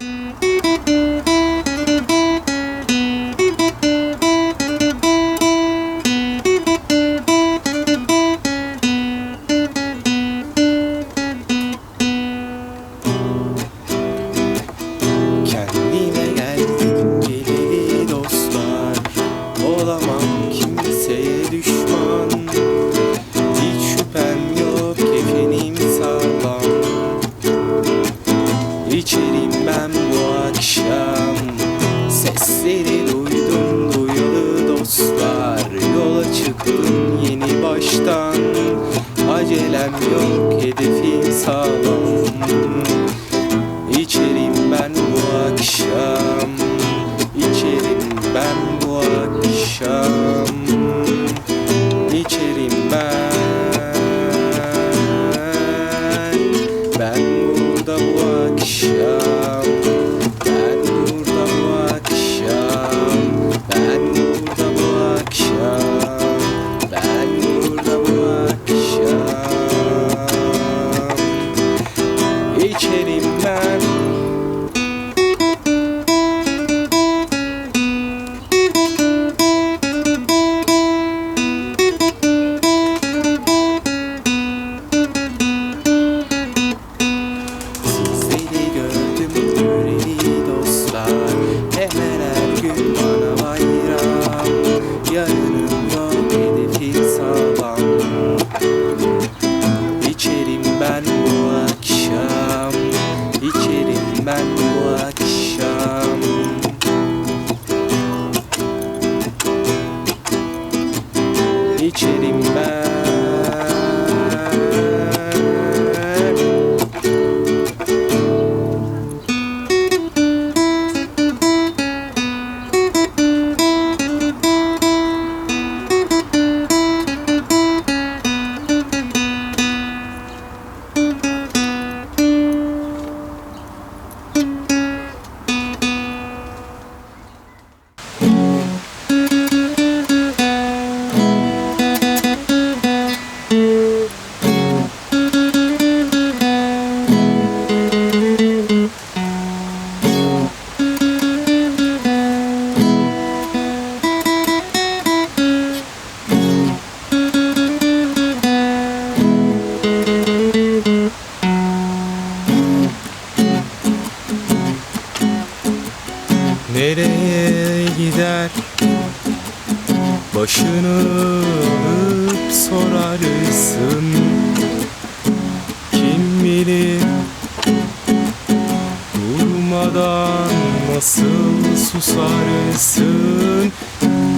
Kendime geldim geleli dostlar. Olamam İçerim ben bu akşam. Sesleri duydum duyalı dostlar. Yola çıktım yeni baştan. Acelem yok hedefim sağlam bu Nereye gider? Başını alıp sorarsın. Kim bilir? Durmadan nasıl susarsın?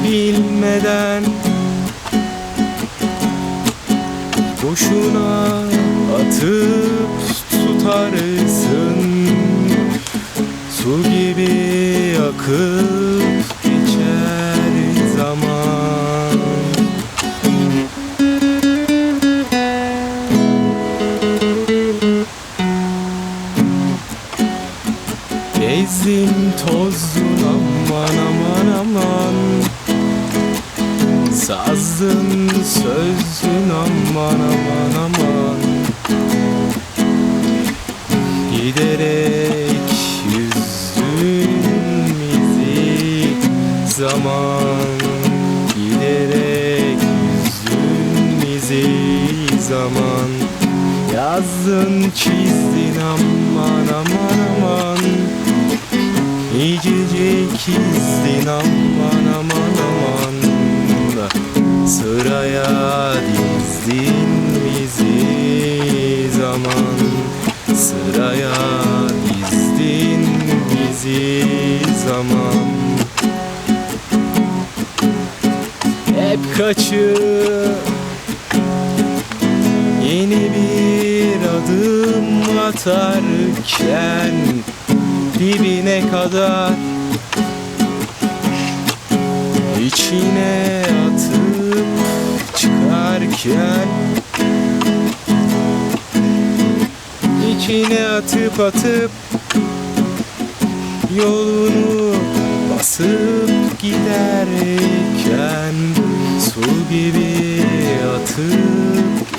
Bilmeden. Boşuna atıp tutarsın. Su gibi akıp geçer zaman. Gezdim tozdun aman aman aman. Sazdın sözün aman aman aman. Giderek Yazdın çizdin aman aman aman. İyice çizdin aman aman aman. Sıraya dizdin bizi zaman. Sıraya dizdin bizi zaman. Hep kaçıp Yeni bir adım atarken Dibine kadar içine atıp çıkarken içine atıp atıp yolunu basıp giderken su gibi atıp